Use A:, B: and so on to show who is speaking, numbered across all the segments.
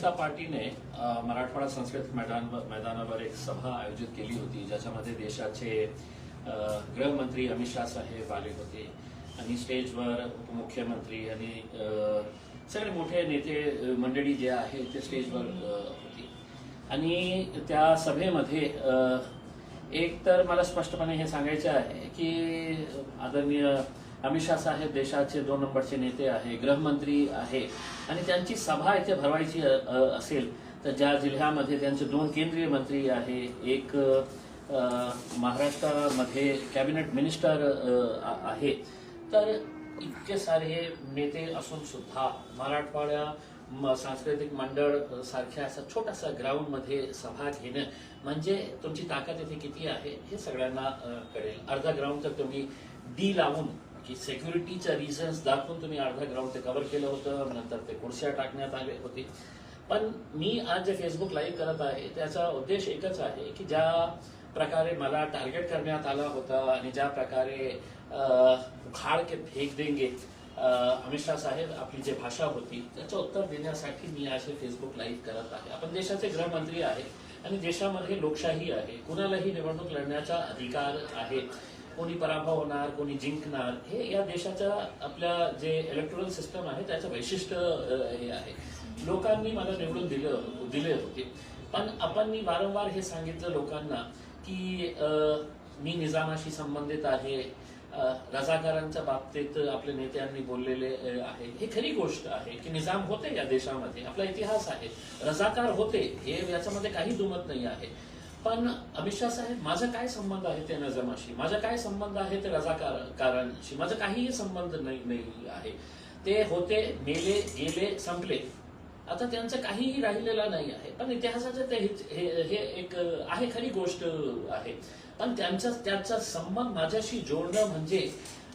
A: भारतीय जनता पार्टीने मराठवाडा संस्कृत मैदान मैदानावर एक सभा आयोजित केली होती ज्याच्यामध्ये देशाचे गृहमंत्री अमित शाह साहेब आले होते. आणि स्टेजवर उपमुख्यमंत्री आणि सगळे मोठे नेते मंडळी जे आहे ते स्टेजवर होती. आणि त्या सभेमध्ये एक तर मला स्पष्टपणे हे सांगायचं आहे की आदरणीय अमित शाह साहेब देशाचे दोन नंबरचे नेते आहे गृहमंत्री आहे आणि त्यांची सभा इथे भरवायची असेल तर ज्या जिल्ह्यामध्ये त्यांचे दोन केंद्रीय मंत्री आहे एक महाराष्ट्रामध्ये कॅबिनेट मिनिस्टर आहे. तर इतके सारे नेते असून सुद्धा मराठवाड्या म- सांस्कृतिक मंडळ सारख्या असा छोटासा ग्राउंडमध्ये सभा घेणं म्हणजे तुमची ताकद इथे किती आहे हे सगळ्यांना कळेल. अर्धा ग्राउंड तर तुम्ही डी लावून की सेक्युरिटीच्या रिझन्स दाखवून तुम्ही अर्धा ग्राउंड ते कव्हर केलं होतं नंतर ते खुर्च्या टाकण्यात आले होते. पण मी आज जे फेसबुक लाईव्ह करत आहे त्याचा उद्देश एकच आहे की ज्या प्रकारे मला टार्गेट करण्यात आला होता आणि ज्या प्रकारे उखाड के फेक देंगे अमित शाह साहेब आपली जी भाषा होती त्याचं उत्तर देण्यासाठी मी आज फेसबुक लाईव्ह करत आहे. आपण देशाचे गृहमंत्री आहे आणि देशामध्ये लोकशाही आहे. कुणालाही निवडणूक लढण्याचा अधिकार आहे. कोणी पराभव होणार कोणी जिंकणार हे या देशाच्या आपल्या जे इलेक्ट्रॉनिक सिस्टम आहे त्याचं वैशिष्ट्य हे आहे. लोकांनी मला निवडून दिलं दिले होते. पण आपण मी वारंवार हे सांगितलं लोकांना की मी निजामाशी संबंधित आहे रजाकारांच्या बाबतीत आपल्या नेत्यांनी बोललेले आहे. हे खरी गोष्ट आहे की निजाम होते या देशामध्ये. आपला इतिहास आहे. रजाकार होते हे याच्यामध्ये काही दुमत नाही आहे. पण अमित शाह साहेब माझा काय संबंध आहे त्या नजमाशी? माझा काय संबंध आहे ते रजाकारांशी माझा काहीही संबंध नाही नाही आहे. ते होते मेले गेले संपले. आता त्यांचं काहीही राहिलेलं नाही आहे. पण इतिहासाचं ते हे हे एक आहे खरी गोष्ट आहे. पण त्यांचा त्याचा संबंध माझ्याशी जोडणं म्हणजे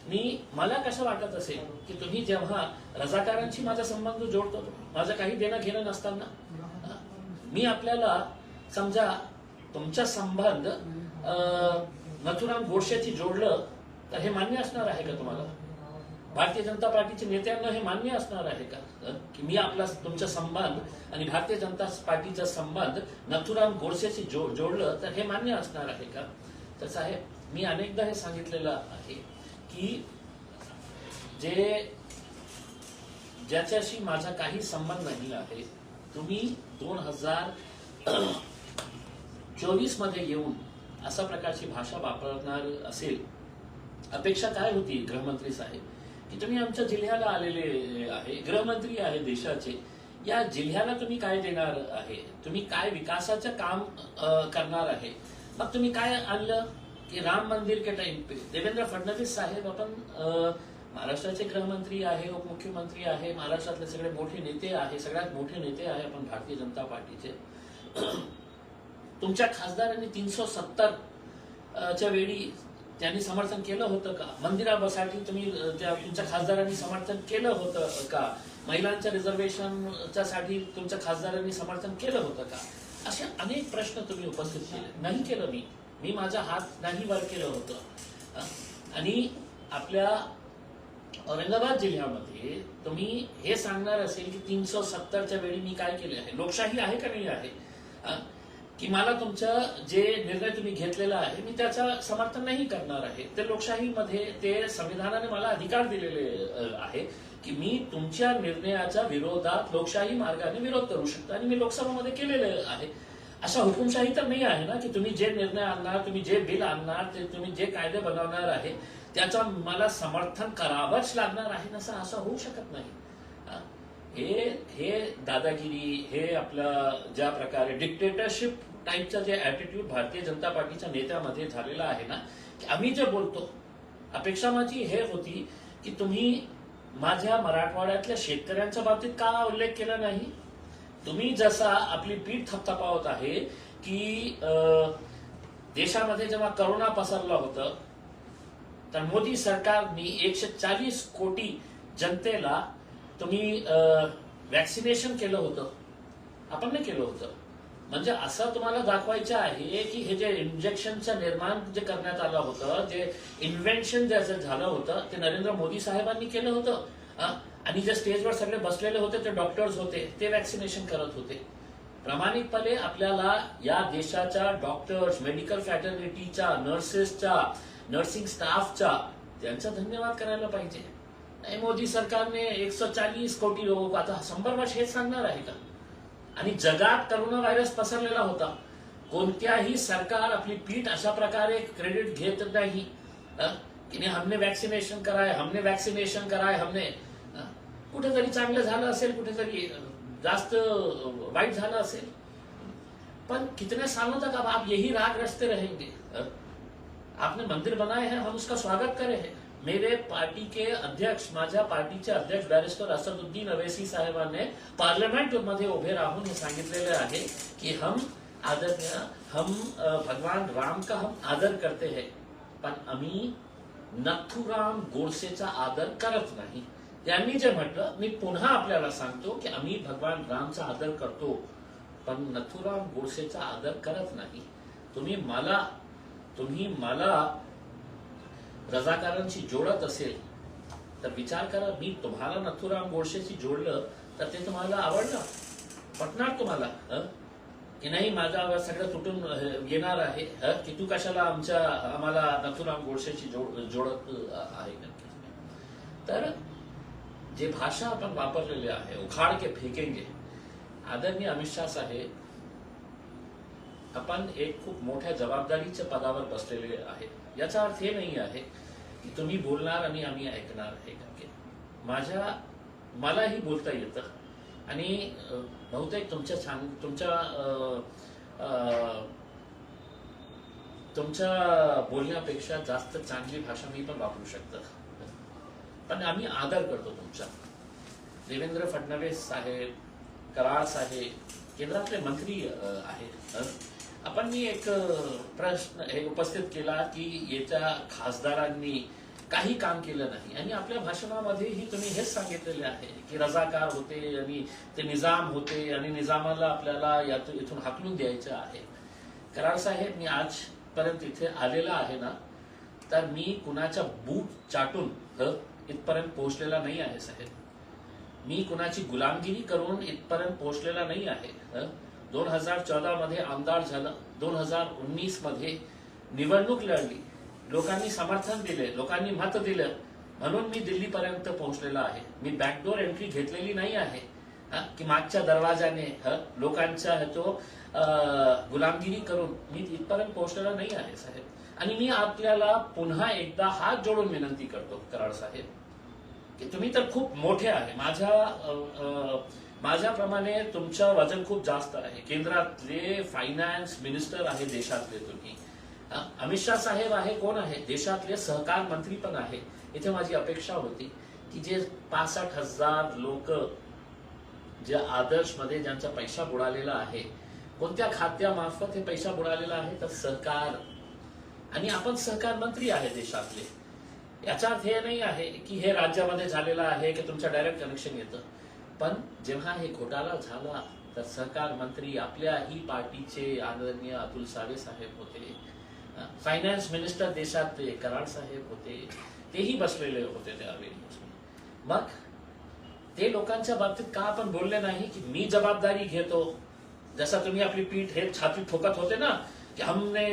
A: मी मला कसं वाटत असेल की तुम्ही जेव्हा रजाकारांशी माझा संबंध जोडतो माझं काही देणं घेणं नसताना? मी आपल्याला समजा तुमचा संबंध नथुराम गोडसेशी जोडलं तर हे मान्य असणार आहे का तुम्हाला? भारतीय जनता पार्टीच्या नेत्यांना हे मान्य असणार आहे का? की मी आपला तुमचा संबंध आणि भारतीय जनता पार्टीचा संबंध नथुराम गोडसेशी जो जोडलं तर हे मान्य असणार आहे का? तर साहेब मी अनेकदा हे सांगितलेलं आहे की जे ज्याच्याशी माझा काही संबंध नाही आहे तुम्ही दोन हजार चोवीसमध्ये येऊन अशा प्रकारची भाषा वापरणार असेल अपेक्षा काय होती गृहमंत्री साहेब? की तुम्ही आमच्या जिल्ह्याला आलेले आहे गृहमंत्री आहे देशाचे या जिल्ह्याला तुम्ही काय देणार आहे? तुम्ही काय विकासाचं काम करणार आहे? मग तुम्ही काय आणलं? की राम मंदिर के टाइम पे. देवेंद्र फडणवीस साहेब आपण महाराष्ट्राचे गृहमंत्री आहे उपमुख्यमंत्री आहे महाराष्ट्रातले सगळे मोठे नेते आहे सगळ्यात मोठे नेते आहे आपण भारतीय जनता पार्टीचे. तुमच्या खासदारांनी तीनशे सत्तर च्या वेळी त्यांनी समर्थन केलं होतं का? मंदिरासाठी तुम्ही त्या तुमच्या खासदारांनी समर्थन केलं होतं का? महिलांच्या रिझर्वेशनच्या साठी तुमच्या खासदारांनी समर्थन केलं होतं का? असे अनेक प्रश्न तुम्ही उपस्थित केले. नाही केलं मी. मी माझा हात नाही वर केलं होतं. आणि आपल्या औरंगाबाद जिल्ह्यामध्ये तुम्ही हे सांगणार असेल की तीनशे सत्तरच्या वेळी मी काय केले आहे? लोकशाही आहे का नाही आहे? की मला तुमचं जे निर्णय तुम्ही घेतलेला आहे मी त्याचं समर्थन नाही करणार आहे. ते लोकशाहीमध्ये ते संविधानाने मला अधिकार दिलेले आहे की मी तुमच्या निर्णयाच्या विरोधात लोकशाही मार्गाने विरोध करू शकतो आणि मी लोकसभामध्ये केलेले आहे. अशा हुकुमशाही तर नाही आहे ना की तुम्ही जे निर्णय आणणार तुम्ही जे बिल आणणार ते तुम्ही जे कायदे बनवणार आहे त्याचं मला समर्थन करावंच लागणार आहे असं असं होऊ शकत नाही. हे हे दादागिरी हे आपल्या ज्या प्रकारे डिक्टेटरशिप टाईपचा जे ऍटिट्यूड भारतीय जनता पार्टीच्या नेत्यामध्ये झालेला आहे ना की आम्ही जे बोलतो अपेक्षा माझी हे होती की तुम्ही माझ्या मराठवाड्यातल्या शेतकऱ्यांच्या बाबतीत का उल्लेख केला नाही? तुम्ही जसा आपली पीठ थपथपावत आहे की देशामध्ये जेव्हा करोना पसरलं होतं तर मोदी सरकारनी एकशे चाळीस कोटी जनतेला तुम्ही वॅक्सिनेशन केलं होतं. आपण नाही केलं होतं. म्हणजे असं तुम्हाला दाखवायचं आहे की हे जे इंजेक्शनचं निर्माण जे करण्यात आलं होतं जे इन्व्हेन्शन ज्याचं झालं होतं ते नरेंद्र मोदी साहेबांनी केलं होतं. आणि जे स्टेजवर सगळे बसलेले होते ते डॉक्टर्स होते ते वॅक्सिनेशन करत होते. प्रामाणिकपणे आपल्याला या देशाच्या डॉक्टर्स मेडिकल फॅटर्निटीच्या नर्सेसच्या नर्सिंग स्टाफच्या त्यांचा धन्यवाद करायला पाहिजे. नाही मोदी सरकारने एकशे चाळीस कोटी लोक आता शंभर वर्ष हेच सांगणार आहे का? आणि जगात करोना व्हायरस पसरलेला होता. कोणत्याही सरकार आपली पीठ अशा प्रकारे क्रेडिट घेत नाही. की नाही हमने वॅक्सिनेशन कराय हमने वॅक्सिनेशन कराय हमने कुठेतरी चांगलं झालं असेल कुठेतरी जास्त वाईट झालं असेल. पण कितने सालों तक अब आप यही राग रचते रहेंगे आपने मंदिर बनाए हैं हम उसका स्वागत करे हैं. मेरे पार्टी के अध्यक्ष माझ्या पार्टीचे अध्यक्ष बॅरिस्टर असदुद्दीन अवेसी साहेबांनी पार्लमेंटमध्ये उभे राहून हे सांगितलेले आहे की हम आदरणीय हम भगवान राम का हम आदर करते हैं पण आम्ही नथुराम गोडसेचा आदर करत नाही. त्यांनी जे म्हटलं मी पुन्हा आपल्याला सांगतो की आम्ही भगवान रामचा आदर करतो पण नथुराम गोडसेचा आदर करत नाही. तुम्ही मला तुम्ही मला रजाकारांशी जोडत असेल तर विचार करा मी तुम्हाला नथुराम गोडशेशी जोडलं तर ते तुम्हाला आवडलं पटणार तुम्हाला हं? की नाही माझा सगळं तुटून येणार आहे हं? की तू कशाला आमच्या आम्हाला नथुराम गोडसेशी जोड जोडत आहे नक्कीच तर जे भाषा आपण वापरलेली आहे उखाड के फेकेंगे आदरणीय अमित शाह साहेब आपण एक खूप मोठ्या जबाबदारीच्या पदावर बसलेले आहे याचा अर्थ हे नाही आहे की तुम्ही बोलणार आणि आम्ही ऐकणार हे नक्की. माझ्या मलाही बोलता येतं. आणि बहुतेक तुमच्या छान तुमच्या तुमच्या बोलण्यापेक्षा जास्त चांगली भाषा मी पण वापरू शकतो. पण आम्ही आदर करतो तुमचा. देवेंद्र फडणवीस साहेब कराड साहेब केंद्रातले मंत्री आहेत. आपण मी एक प्रश्न हे उपस्थित केला की येत्या खासदारांनी काही काम केलं नाही. आणि आपल्या भाषणामध्येही तुम्ही हेच सांगितलेले आहे की रजाकार होते आणि ते निजाम होते आणि निजामाला आपल्याला यातून इथून हाकलून द्यायचं आहे. करार साहेब मी आजपर्यंत इथे आलेला आहे ना तर मी कुणाच्या बूट चाटून इथपर्यंत पोहोचलेला नाही आहे साहेब. मी कुणाची गुलामगिरी करून इथपर्यंत पोहोचलेला नाही आहे दोन हजार चौदा मध्ये आमदार झालं. दोन हजार उन्नीसमध्ये निवडणूक लढली. लोकांनी समर्थन दिले लोकांनी मत दिलं. म्हणून मी दिल्लीपर्यंत पोहोचलेला आहे. मी बॅकडोर एंट्री घेतलेली नाही आहे. की मागच्या दरवाजाने लोकांचा तो गुलामगिरी करून मी इथपर्यंत पोहोचलेला नाही आहे साहेब. आणि मी आपल्याला पुन्हा एकदा हात जोडून विनंती करतो कराड साहेब की तुम्ही तर खूप मोठे आहे. माझ्या माझ्याप्रमाणे तुमचं वजन खूप जास्त आहे. केंद्रातले फायनान्स मिनिस्टर आहे देशातले तुम्ही. अमित शाह साहेब आहे कोण आहे? देशातले सहकार मंत्री पण आहे. इथे माझी अपेक्षा होती की जे पासष्ट हजार लोक जे आदर्शमध्ये ज्यांचा पैसा बुडालेला आहे कोणत्या खात्यामार्फत हे पैसा बुडालेला आहे? तर सहकार. आणि आपण सहकार मंत्री आहे देशातले. याचा अर्थ हे नाही आहे की हे राज्यामध्ये झालेलं आहे की तुमचं डायरेक्ट कनेक्शन येतं. पण जेव्हा हे घोटाळा झाला तर सहकार मंत्री आपल्याही पार्टीचे आदरणीय अतुल सावे साहेब होते फायनान्स मिनिस्टर देशात कराड साहेब होते तेही बसलेले होते त्यावेळी मग ते लोकांच्या बाबतीत का आपण बोलले नाही की मी जबाबदारी घेतो? जसा तुम्ही आपली पीठ हे छाती ठोकत होते ना की हमने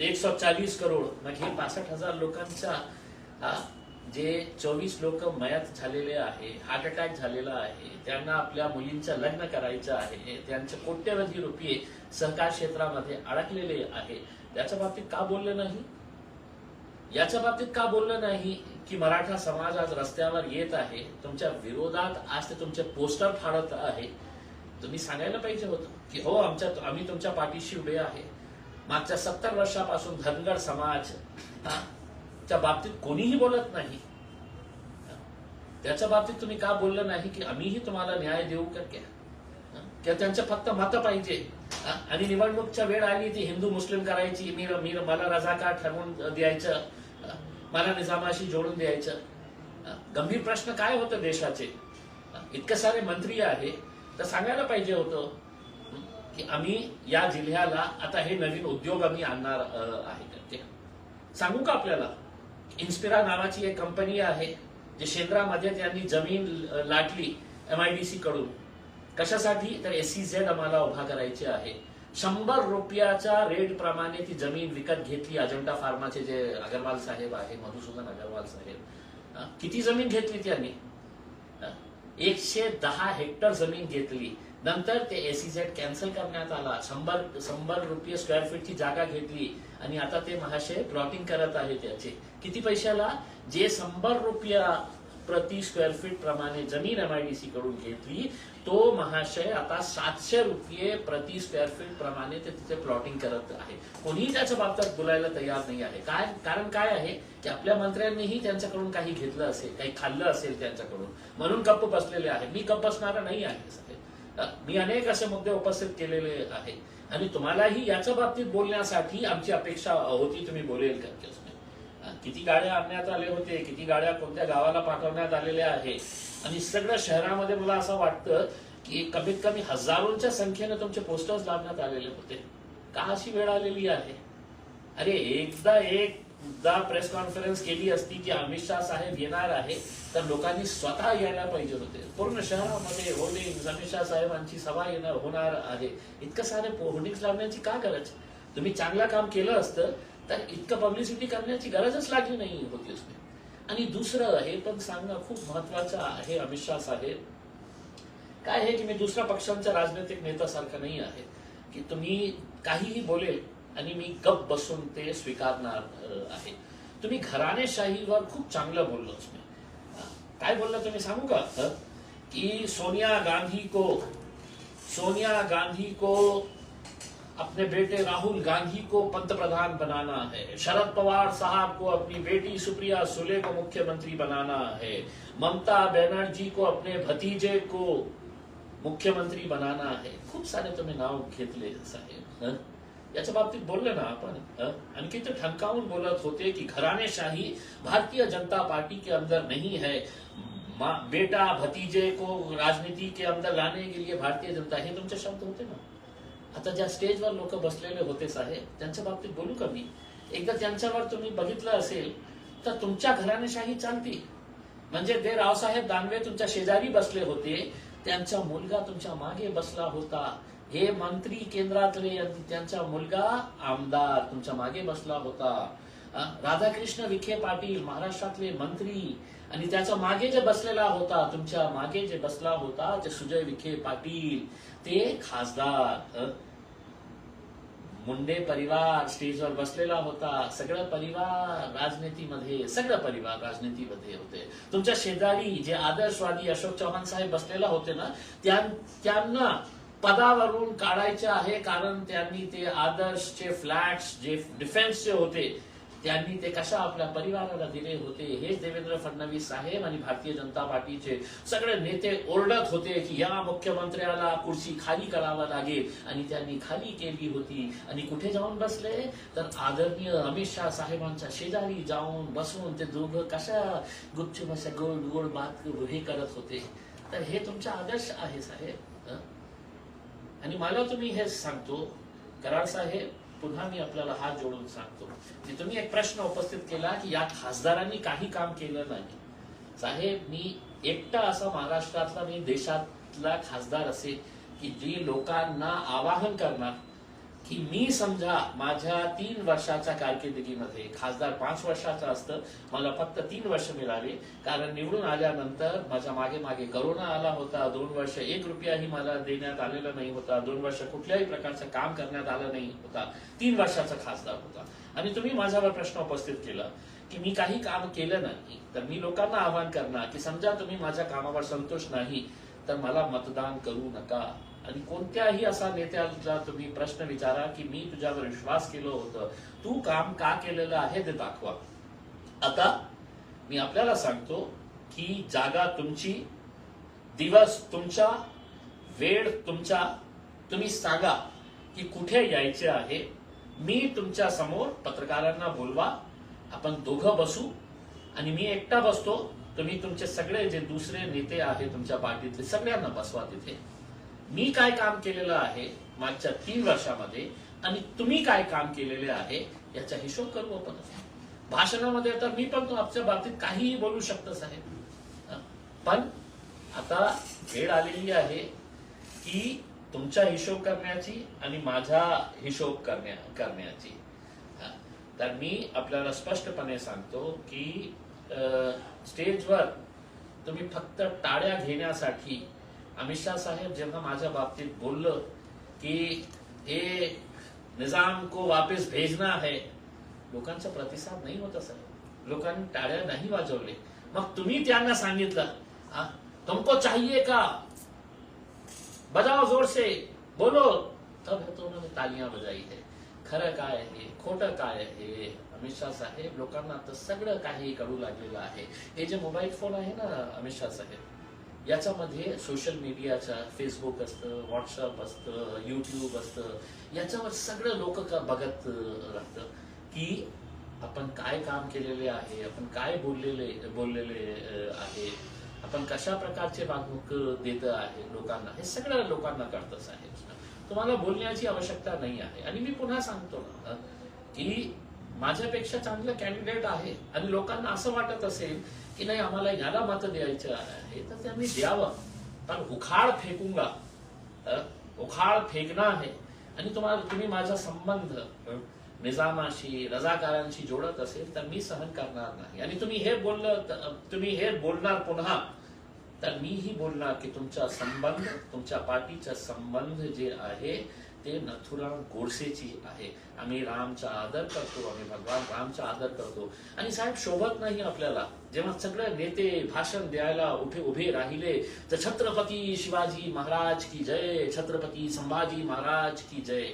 A: एक सौ चाळीस करोड मग हे पासष्ट हजार लोकांच्या जे चोवीस लोक मयत झालेले आहे हार्ट अटॅक झालेला आहे त्यांना आपल्या मुलींचं लग्न करायचं आहे त्यांचे कोट्यवधी रुपये सहकार क्षेत्रामध्ये अडकलेले आहे. त्याच्या बाबतीत का बोललं नाही? याच्या बाबतीत का बोललं नाही की मराठा समाज आज रस्त्यावर येत आहे? तुमच्या विरोधात आज ते तुमचे पोस्टर फाडत आहे. तुम्ही सांगायला पाहिजे होतं की हो आमच्या आम्ही तुमच्या पाठीशी उभे आहे. मागच्या सत्तर वर्षापासून धनगर समाज त्या बाबतीत कोणीही बोलत नाही. त्याच्या बाबतीत तुम्ही का बोललं नाही की आम्हीही तुम्हाला न्याय देऊ करके किंवा त्यांचं फक्त मत पाहिजे. आणि निवडणूकच्या वेळ आली ती हिंदू मुस्लिम करायची मी मी मला रजाकार ठरवून द्यायचं मला निजामाशी जोडून द्यायचं. गंभीर प्रश्न काय होतं देशाचे? इतके सारे मंत्री आहे. तर सांगायला पाहिजे होतं की आम्ही या जिल्ह्याला आता हे नवीन उद्योग आम्ही आणणार आहे करते सांगू का आपल्याला? इन्स्पिरा नावाची एक कंपनी आहे जे शेंद्रामध्ये त्यांनी जमीन ल- लाटली एमआयडीसी कडून. कशासाठी? तर एसईझेड आम्हाला उभा करायची आहे. शंभर रुपयाच्या रेट प्रमाणे ती जमीन विकत घेतली अजंटा फार्माचे जे अगरवाल साहेब आहे मधुसूदन अगरवाल साहेब. किती जमीन घेतली त्यांनी? एकशे दहा हेक्टर जमीन घेतली. नंतर ते एसीझेड कॅन्सल करण्यात आला. शंभर शंभर रुपये स्क्वेअर फीटची जागा घेतली. आणि आता ते महाशय प्लॉटिंग करत आहे त्याचे. किती पैशाला? जे शंभर रुपया प्रति स्क्वेअर फीट प्रमाणे जमीन एमआयडीसी कडून घेतली तो महाशय आता सातशे रुपये प्रति स्क्वेअर फीट प्रमाणे ते तिथे प्लॉटिंग करत आहे. कोणीही त्याच्या बाबतीत बोलायला तयार नाही आहे. काय कारण काय आहे की आपल्या मंत्र्यांनीही त्यांच्याकडून काही घेतलं असेल काही खाल्लं असेल त्यांच्याकडून. म्हणून गप्प बसलेले आहे. मी गप्प बसणारा नाही आहे. मी अनेक असे मुद्दे उपस्थित केलेले आहेत. आणि तुम्हालाही याच्या बाबतीत बोलण्यासाठी आमची अपेक्षा होती तुम्ही बोलेल का? किती गाड्या आणण्यात आले होते किती गाड्या कोणत्या गावाला पाठवण्यात आलेल्या आहे आणि सगळ्या शहरामध्ये मला असं वाटतं की कमीत कमी हजारोंच्या संख्येने तुमचे पोस्टर्स लावण्यात आलेले होते. का अशी वेळ आलेली आहे? अरे एकदा एक एकदा प्रेस कॉन्फरन्स केली असती की अमित शहा साहेब येणार आहे तर लोकांनी स्वतः यायला पाहिजे होते. पूर्ण शहरामध्ये होर्डिंग अमित शहा साहेबांची सभा येणार होणार आहे. इतकं सारे होर्डिंग्स लावण्याची का गरज? तुम्ही चांगलं काम केलं असतं तर इतकं पब्लिसिटी करण्याची गरजच लागली नाही होती उसने. आणि दुसरं हे पण सांगणं खूप महत्वाचं आहे अमित शहा साहेब. काय आहे की मी दुसऱ्या पक्षांच्या राजनैतिक नेत्यासारखं नाही आहे. की तुम्ही काहीही बोलेल आणि मी गप बसून ते स्वीकारणार अ, आहे. तुम्ही घराणेशाहीवर खूप चांगलं बोललो मी काय बोललं तुम्ही सांगू का? अ? की सोनिया गांधी को सोनिया गांधी को अपने बेटे राहुल गांधी को पंतप्रधान बनाना है. शरद पवार साहब को अपनी बेटी सुप्रिया सुले को मुख्यमंत्री बनाना है. ममता बनर्जी को अपने भतीजे को मुख्यमंत्री बनाना है. खूप सारे तुम्ही नाव घेतले साहेब. हं? याच्या बाबतीत बोलले ना आपण आणखी ते ठणकावून बोलत होते की घराणेशाही भारतीय जनता पार्टी के अंदर नहीं है. बेटा भतीजे को राजनीती के अंदर लाने के लिए भारतीय जनता हे तुमचे शब्द होते ना. आता ज्या स्टेजवर लोक बसलेले होते साहेब त्यांच्या बाबतीत बोलू का मी? एकदा त्यांच्यावर तुम्ही बघितलं असेल तर तुमच्या घराणेशाही चालती म्हणजे ते रावसाहेब दानवे तुमच्या शेजारी बसले होते त्यांचा मुलगा तुमच्या मागे बसला होता. हे मंत्री केंद्रातले त्यांचा मुलगा आमदार तुमच्या मागे बसला होता. राधाकृष्ण विखे पाटील महाराष्ट्रातले मंत्री आणि त्याच्यामागे जे बसलेला होता तुमच्या मागे जे बसला होता ते सुजय विखे पाटील ते खासदार मुंडे परिवार स्टेजवर बसलेला होता. सगळं परिवार राजनीतीमध्ये सगळं परिवार राजनीतीमध्ये होते. तुमच्या शेजारी जे आदर्शवादी अशोक चव्हाण साहेब बसलेला होते ना त्यांना पदावरून काढायचे आहे कारण त्यांनी ते आदर्शचे फ्लॅट्स जे डिफेन्सचे होते त्यांनी ते कशा आपल्या परिवाराला दिले होते हेच देवेंद्र फडणवीस साहेब आणि भारतीय जनता पार्टीचे सगळे नेते ओरडत होते की या मुख्यमंत्र्याला कुर्सी खाली करावा लागेल आणि त्यांनी खाली केली होती. आणि कुठे जाऊन बसले? तर आदरणीय अमित शहा साहेबांच्या शेजारी जाऊन बसून ते दोघं कशा गुपचूप अशा गोड गोड बात हे करत होते. तर हे तुमचा आदर्श आहे साहेब. आणि मला तुम्ही हेच सांगतो कराड साहेब पुन्हा मी आपल्याला हात जोडून सांगतो की तुम्ही एक प्रश्न उपस्थित केला की या खासदारांनी काही काम केलं नाही. साहेब मी एकटा असा महाराष्ट्रातला मी देशातला खासदार असेल की जी लोकांना आवाहन करणार की मी समजा माझ्या तीन वर्षाच्या कारकिर्दीमध्ये खासदार पाच वर्षाचं असतं मला फक्त तीन वर्ष मिळाले. कारण निवडून आल्यानंतर माझ्या मागे मागे करोना आला होता. दोन वर्ष एक रुपयाही मला देण्यात आलेला नाही होता. दोन वर्ष कुठल्याही प्रकारचं काम करण्यात आलं नाही होता. तीन वर्षाचा खासदार होता. आणि तुम्ही माझ्यावर प्रश्न उपस्थित केला की मी काही काम केलं नाही तर मी लोकांना आवाहन करणार की समजा तुम्ही माझ्या कामावर संतोष नाही तर मला मतदान करू नका. आणि कोणत्याही असा नेत्याला तुम्ही प्रश्न विचारा की मी तुझ्यावर विश्वास केलं होतं. तू काम का केलेलं आहे ते दाखवा. आता मी आपल्याला सांगतो की जागा तुमची दिवस तुमचा वेळ तुमचा. तुम्ही सांगा की कुठे यायचे आहे? मी तुमच्यासमोर पत्रकारांना बोलवा. आपण दोघं बसू आणि मी एकटा बसतो. तुम्ही तुमचे सगळे जे दुसरे नेते आहेत तुमच्या पार्टीतले सगळ्यांना बसवा तिथे. मी काय काम केलेलं आहे मागच्या तीन वर्षामध्ये आणि तुम्ही काय काम केलेले आहे याचा हिशोब करू आपण. भाषणामध्ये तर मी पण आमच्या बाबतीत काहीही बोलू शकतो साहेब. पण आता वेळ आलेली आहे की तुमचा हिशोब करण्याची आणि माझा हिशोब करण्या करण्याची. तर मी आपल्याला स्पष्टपणे सांगतो की स्टेजवर तुम्ही फक्त टाळ्या घेण्यासाठी अमित शाह साहेब जेव्हा माझ्या बाबतीत बोललं की हे निजाम को वापस भेजना है लोकांचा प्रतिसाद नाही होता सर लोकांनी टाळ्या नाही वाजवले. मग तुम्ही त्यांना सांगितलं तुमको चाहिए का? बजाओ जोर से बोलो. तब है तो उन्होंने तालियां बजाई है। खरं काय आहे खोटं काय आहे अमित शाह साहेब लोकांना आता सगळं काही कळू लागलेलं आहे. हे जे मोबाईल फोन आहे ना अमित शाह साहेब याच्यामध्ये सोशल मीडियाच्या फेसबुक असतं व्हॉट्सअप असतं युट्यूब असतं याच्यावर सगळं लोक बघत राहतं की आपण काय काम केलेले आहे आपण काय बोललेले बोललेले आहे आपण कशा प्रकारचे वागणूक देत आहे लोकांना हे सगळं लोकांना कळतं आहे तुम्हाला बोलण्याची आवश्यकता नाही आहे. आणि मी पुन्हा सांगतो ना की माझ्यापेक्षा चांगलं कॅन्डिडेट आहे. आणि लोकांना असं वाटत असेल की नाही आम्हाला याला मत द्यायचं आहे. तर त्यांनी द्यावं. पण उखाळ फेकूंगा. उखाळ फेकणं आहे. आणि तुम्हाला तुम्ही माझा संबंध निजामाशी रजाकारांशी जोडत असेल तर मी सहन करणार नाही. आणि तुम्ही हे बोललं तुम्ही हे बोलणार पुन्हा तर मीही बोलणार की तुमचा संबंध तुमच्या पार्टीचा संबंध जे आहे ते नथुराम गोडसेची आहे. आम्ही रामचा आदर करतो आम्ही भगवान रामचा आदर करतो. आणि साहेब शोभत नाही आपल्याला. जेव्हा सगळे नेते भाषण द्यायला उठे उभे राहिले तर छत्रपती शिवाजी महाराज की जय छत्रपती संभाजी महाराज की जय.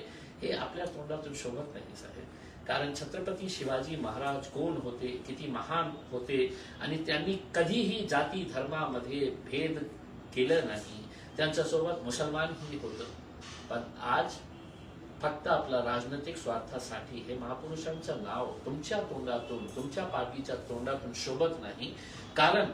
A: हे आपल्या तोंडातून शोभत नाही साहेब. कारण छत्रपती शिवाजी महाराज कोण होते किती महान होते आणि त्यांनी कधीही जाती धर्मामध्ये भेद केलं नाही. त्यांच्यासोबत मुसलमानही होतं. पण आज फक्त आपला राजनैतिक स्वार्थासाठी हे महापुरुषांचं नाव तुमच्या तोंडातून तुमच्या पार्टीच्या तोंडातून शोभत नाही. कारण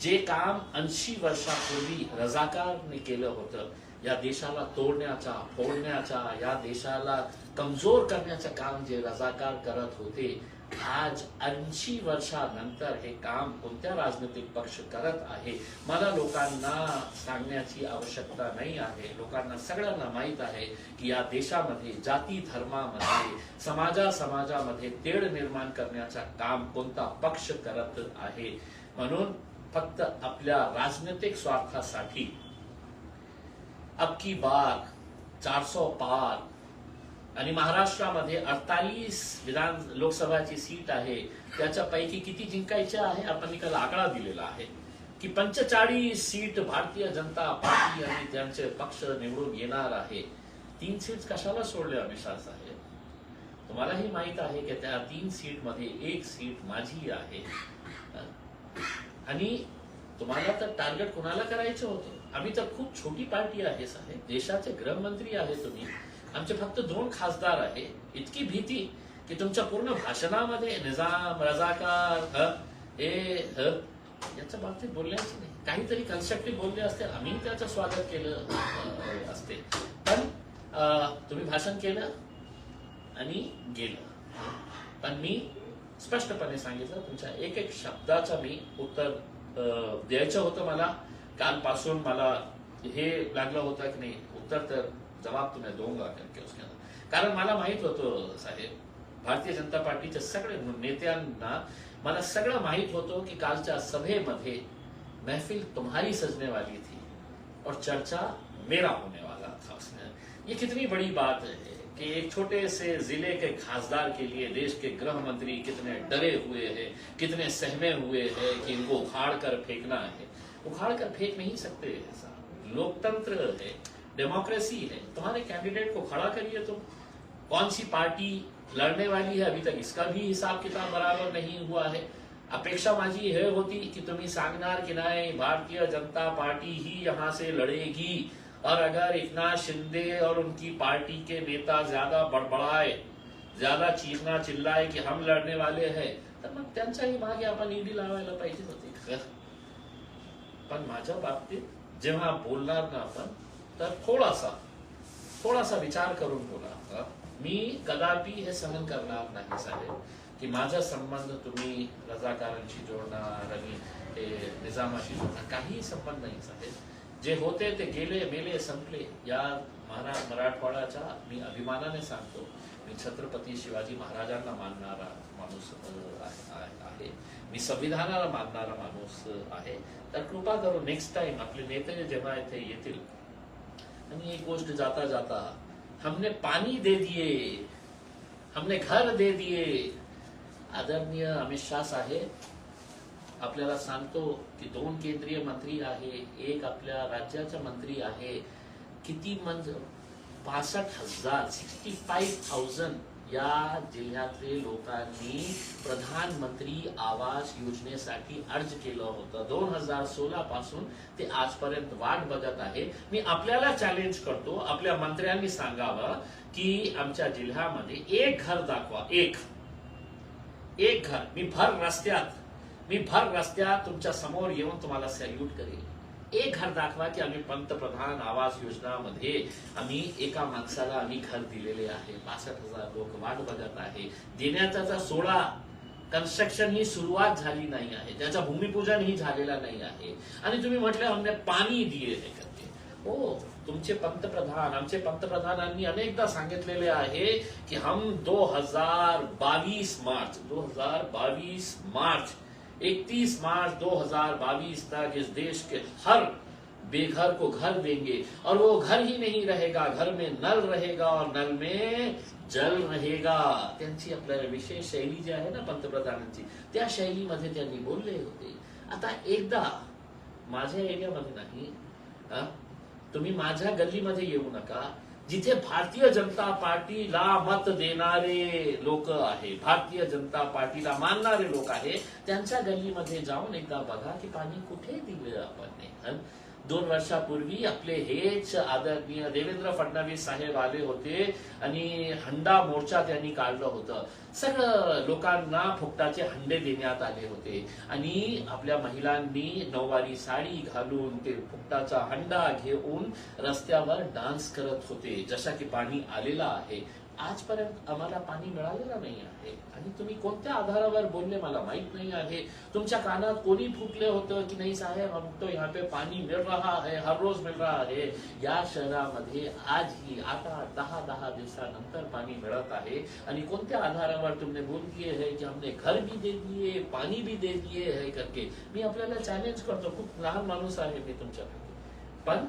A: जे काम ऐंशी वर्षापूर्वी रजाकारने केलं होतं या देशाला तोडण्याचा फोडण्याचा या देशाला कमजोर करण्याचं काम जे रजाकार करत होते आज ऐंशी वर्षानंतर हे काम कोणत्या राजनैतिक पक्ष करत आहे? मला लोकांना सांगण्याची आवश्यकता नाही आहे. लोकांना सगळ्यांना माहीत आहे की या देशामध्ये जाती धर्मामध्ये समाजा समाजामध्ये तेढ निर्माण करण्याचा काम कोणता पक्ष करत आहे? म्हणून फक्त आपल्या राजनैतिक स्वार्थासाठी अबकी बार चारसो पार आणि महाराष्ट्रामध्ये अडतालीस विधान लोकसभाची सीट आहे त्याच्यापैकी किती जिंकायच्या आहे? आपण निकाल आकडा दिलेला आहे. की पंचेचाळीस सीट भारतीय जनता पार्टी आणि त्यांचे पक्ष निवडून येणार आहे. तीन सीट कशाला सोडले अमिषा साहेब? तुम्हालाही माहीत आहे की त्या तीन सीटमध्ये एक सीट माझी आहे. आणि तुम्हाला तर टार्गेट कोणाला करायचं होतं? आम्ही तर खूप छोटी पार्टी आहे साहेब. देशाचे गृहमंत्री आहे तुम्ही. आमचे फक्त दोन खासदार आहे. इतकी भीती की तुमच्या पूर्ण भाषणामध्ये निजाम रजाकार ह हे ह याच्या बाबतीत बोलण्याचं नाही. काहीतरी कन्स्ट्रक्टिव्ह बोलले असते. आम्ही त्याचं स्वागत केलं असते. पण तुम्ही भाषण केलं आणि गेलं. पण मी स्पष्टपणे सांगितलं तुमच्या एक एक शब्दाचं मी उत्तर द्यायचं होतं मला. कालपासून मला हे लागलं होतं की नाही उत्तर तर जवाब तुम्ही दोंगा करके उसके अंदर. कारण मला माहीत होतं साहेब भारतीय जनता पार्टीच्या सगळे नेत्यांना मला सगळं माहीत होतं की कालच्या सभेमध्ये महफिल तुम्हारी सजने वाली थी और चर्चा मेरा होने वाला था उसमें। ये कितनी बड़ी बात है कि एक छोटे से जिले के खासदार के लिए देश के गृह मंत्री कितने डरे हुए हैं कितने सहमे हुए हैं कि इनको उखाड़ कर फेंकना है। उखाड़ कर फेंक नहीं सकते ऐसा लोकतंत्र है। डेमोक्रेसी है तुम्हारे कैंडिडेट को खड़ा करिए तुम। कौन सी पार्टी लड़ने वाली है? अभी तक इसका भी हिसाब किताब बराबर नहीं हुआ है। अपेक्षा माझी हे होती की तुम्ही सांगणार की नाही भारतीय जनता पार्टी ही यहाँ से लड़ेगी। और अगर एकनाथ शिंदे और उनकी पार्टी के नेता ज्यादा बड़बड़ाए ज्यादा चीखना चिल्लाए की हम लढणे वाले है तर मग त्यांच्याही मागे आपण ईडी लावायला पाहिजे होती। पण माझ्या बाबतीत जेव्हा बोलणार ना आपण तर थोडासा थोडासा विचार करून बोला मी कदापि हे सहन करणार नाही साहेब की माझा संबंध तुम्ही रजाकारांशी जोडणार आणि ते निजामाशी जोडणार. काहीही संबंध नाही साहेब. जे होते ते गेले मेले संपले. या महाराज मराठवाड्याच्या मी अभिमानाने सांगतो मी छत्रपती शिवाजी महाराजांना मानणारा माणूस आहे- मी संविधानाला मानणारा माणूस आहे. तर कृपा करून नेक्स्ट टाइम आपले नेते जेव्हा इथे येतील आणि एक गोष्ट जाता जाता हमने पानी दे दिए हमने घर दे दिए। आदरणीय अमित शाह साहेब आपल्याला सांगतो की दोन केंद्रीय मंत्री आहे एक आपल्या राज्याचा मंत्री आहे. किती म्हणजे पासष्ट हजार सिक्स्टी फाईव्ह थाउजंड या जिल्ह्यातले लोकांनी प्रधानमंत्री आवास योजनेसाठी अर्ज केलं होतं. दोन हजार सोळा पासून ते आजपर्यंत वाट बघत आहे. मी आपल्याला चॅलेंज करतो आपल्या मंत्र्यांनी सांगावं की आमच्या जिल्ह्यामध्ये एक घर दाखवा एक. एक घर. मी भर रस्त्यात मी भर रस्त्यात तुमच्यासमोर येऊन तुम्हाला सॅल्यूट करेल एक घर दाखवा की आम्ही पंतप्रधान आवास योजनामध्ये आम्ही एका माणसाला आम्ही घर दिलेले आहे. पासष्ट हजार लोक वाट बघत आहे. देण्याचा जर सोळा कन्स्ट्रक्शन ही सुरुवात झाली नाही आहे. त्याचा भूमिपूजन ही झालेला नाही आहे. आणि तुम्ही म्हटलं हमने पाणी दिले करते. हो तुमचे पंतप्रधान आमचे पंतप्रधानांनी अनेकदा सांगितलेले आहे की हम दो हजार बावीस मार्च दो हजार बावीस मार्च 31 मार्च 2022 तक इस देश के हर बेघर को घर देंगे। और वो घर ही नहीं रहेगा घर में नल रहेगा और नल में जल रहेगा। त्यांची आपल्याला विशेष शैली जी आहे ना पंतप्रधानांची त्या शैलीमध्ये त्यांनी बोलले होते. आता एकदा माझ्या एरियामध्ये नाही तुम्ही माझ्या गल्लीमध्ये येऊ नका. जिथे भारतीय जनता पार्टीला मत देणारे लोक आहे भारतीय जनता पार्टीला मानणारे लोक आहे त्यांच्या गल्लीमध्ये जाऊन एकदा बघा की पाणी कुठे दिले आपण दोन वर्षापूर्वी आपले हेच आदरणीय देवेंद्र फडणवीस साहेब आले होते आणि हंडा मोर्चा त्यांनी काढलं होतं. सगळं लोकांना फुकटाचे हंडे देण्यात आले होते. आणि आपल्या महिलांनी नऊवारी साडी घालून ते फुकटाचा हंडा घेऊन रस्त्यावर डान्स करत होते. जशा की पाणी आलेलं आहे. आजपर्यंत आम्हाला पाणी मिळालेलं नाही आहे. आणि तुम्ही कोणत्या आधारावर बोलले मला माहीत नाही आहे. तुमच्या कानात कोणी फुटले होतं की नाही साहेब? हम तो यहाँ पे पाणी मिळ रहा है हर रोज मिळ रहा है. या शहरामध्ये आजही आता दहा दहा दिवसानंतर पाणी मिळत आहे. आणि कोणत्या आधारावर तुमने बोल दिए है की हमने घर भी दे दिए पाणी भी दे दिए है करके? मी आपल्याला चॅलेंज करतो. खूप लहान माणूस आहे मी तुमच्या पण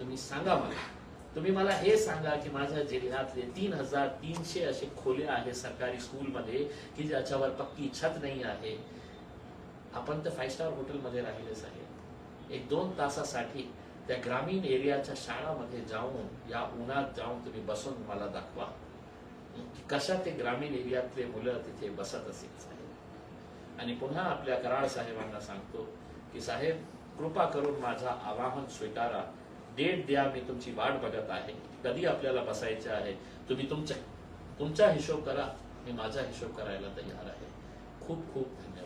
A: तुम्ही सांगा मला तुम्ही मला हे सांगा की माझ्या जिल्ह्यातले तीन हजार तीनशे असे खोले आहे सरकारी स्कूलमध्ये की ज्याच्यावर पक्की छत नाही आहे. आपण तर फाईव्ह स्टार हॉटेलमध्ये राहिलेच आहे. एक दोन तासासाठी त्या ग्रामीण एरियाच्या शाळामध्ये जाऊन या उन्हात जाऊन तुम्ही बसून मला दाखवा. कशा ते ग्रामीण एरियातले मुलं तिथे बसत असेल साहेब. आणि पुन्हा आपल्या कराड साहेबांना सांगतो की साहेब कृपा करून माझा आवाहन स्वीकारा. डेट द्या मी तुमची वाट बघत आहे. कधी आपल्याला बसायचे आहे तुम्ही तुमच्या तुमचा हिशोब करा. मी माझा हिशोब करायला तयार आहे. खूप खूप धन्यवाद.